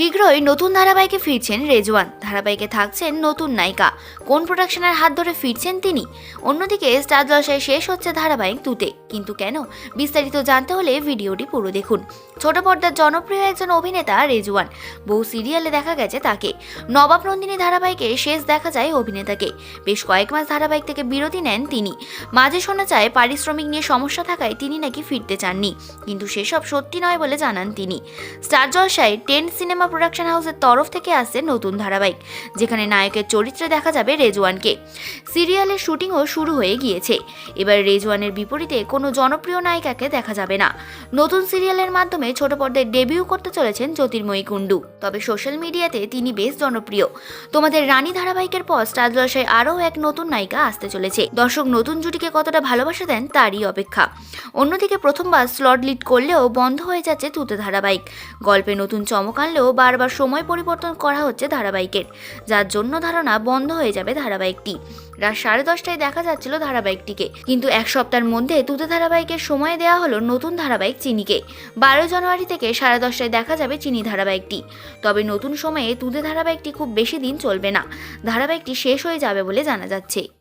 শীঘ্রই নতুন ধারাবাহিকে ফিরছেন রেজওয়ান। ধারাবাহিকে থাকছেন নতুন নায়িকা। কোন প্রোডাকশনের হাত ধরে ফিরছেন তিনি? অন্যদিকে স্টার জলসায় শেষ হচ্ছে ধারাবাহিক তুতে কিন্তু কেন? বিস্তারিত জানতে হলে ভিডিওটি পুরো দেখুন। ছোট পর্দার জনপ্রিয় একজন অভিনেতা রেজওয়ান। বহু সিরিয়ালে দেখা গেছে তাকে। নবাব নন্দিনী ধারাবাহিকে শেষ দেখা যায় অভিনেতাকে। বেশ কয়েক মাস ধারাবাহিক থেকে বিরতি নেন তিনি। মাঝে শোনা যায়, পারিশ্রমিক নিয়ে সমস্যা থাকায় তিনি নাকি ফিরতে চাননি। কিন্তু সেসব সত্যি নয় বলে জানান তিনি। স্টার জলসায় টেন সিনেমা প্রোডাকশন হাউসের তরফ থেকে আসছে নতুন ধারাবাহিক, যেখানে নায়কের চরিত্রে দেখা যাবে রেজওয়ানকে। সিরিয়ালের শুটিংও শুরু হয়ে গিয়েছে। এবার রেজওয়ানের বিপরীতে কোনো জনপ্রিয় নায়িকাকে দেখা যাবে না। নতুন সিরিয়ালের মাধ্যমে ছোট পর্দায় ডেবিউ করতে চলেছেন জ্যোতির্ময়ী কুণ্ডু। তবে সোশ্যাল মিডিয়াতে তিনি বেশ জনপ্রিয়। তোমাদের রানী ধারাবাহিকের পর স্টার জলসায় আরও এক নতুন নায়িকা আসতে চলেছে। দর্শক নতুন জুটিকে কতটা ভালোবাসা দেন তারই অপেক্ষা। অন্যদিকে প্রথমবার স্লট লিড করলেও বন্ধ হয়ে যাচ্ছে তুতে ধারাবাহিক। গল্পে নতুন চমক আনলেও বারবার সময় পরিবর্তন করা হচ্ছে ধারাবাহিকের, যার জন্য ধারণা বন্ধ হয়ে যাবে ধারাবাহিকটি। রাত সাড়ে দশটায় দেখা যাচ্ছিল ধারাবাহিকটিকে, কিন্তু এক সপ্তাহের মধ্যে তুতে ধারাবাহিকের সময় দেওয়া হলো নতুন ধারাবাহিক চিনিকে। বারো জানুয়ারি থেকে সাড়ে দশটায় দেখা যাবে চিনি ধারাবাহিকটি। তবে নতুন সময়ে তুদে ধারাবাহিকটি খুব বেশি দিন চলবে না। ধারাবাহিকটি শেষ হয়ে যাবে বলে জানা যাচ্ছে।